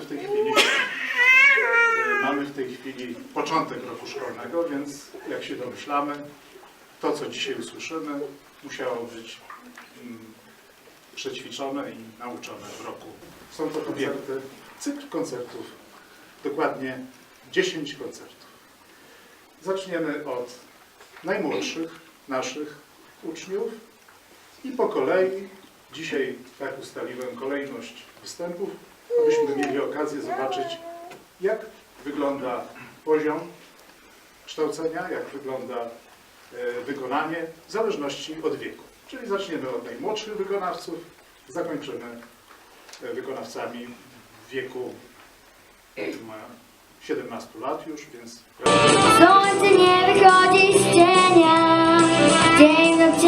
mamy w tej chwili mamy w tej chwili początek roku szkolnego, więc jak się domyślamy, to co dzisiaj usłyszymy musiało być mm, przećwiczone i nauczone w roku. Są to koncerty, cykl koncertów, dokładnie 10 koncertów. Zaczniemy od najmłodszych naszych uczniów i po kolei, dzisiaj tak ustaliłem kolejność występów, abyśmy mieli okazję zobaczyć, jak wygląda poziom kształcenia, jak wygląda e, wykonanie, w zależności od wieku. Czyli zaczniemy od najmłodszych wykonawców, zakończymy e, wykonawcami w wieku e, 17 lat już, więc Słońce nie wychodzi z cienia Dzień w